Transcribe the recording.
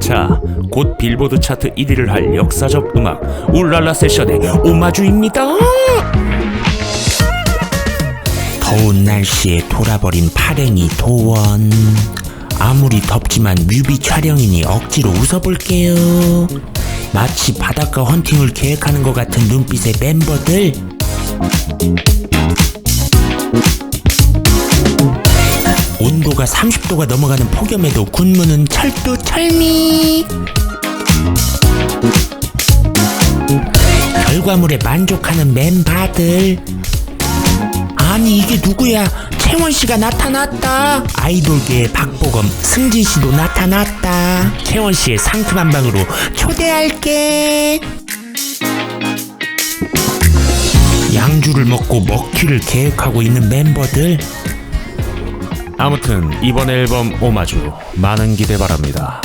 자, 곧 빌보드 차트 1위를 할 역사적 음악 울랄라 세션의 오마주입니다. 더운 날씨에 돌아버린 파랭이 도원. 아무리 덥지만 뮤비 촬영이니 억지로 웃어볼게요. 마치 바닷가 헌팅을 계획하는 것 같은 눈빛의 멤버들. 온도가 30도가 넘어가는 폭염에도 군무는 철도 철미 결과물에 만족하는 멤버들 아니 이게 누구야? 채원 씨가 나타났다. 아이돌계의 박보검 승진 씨도 나타났다. 채원 씨의 상큼한 방으로 초대할게. 양주를 먹고 먹기를 계획하고 있는 멤버들 아무튼 이번 앨범 오마주 많은 기대 바랍니다.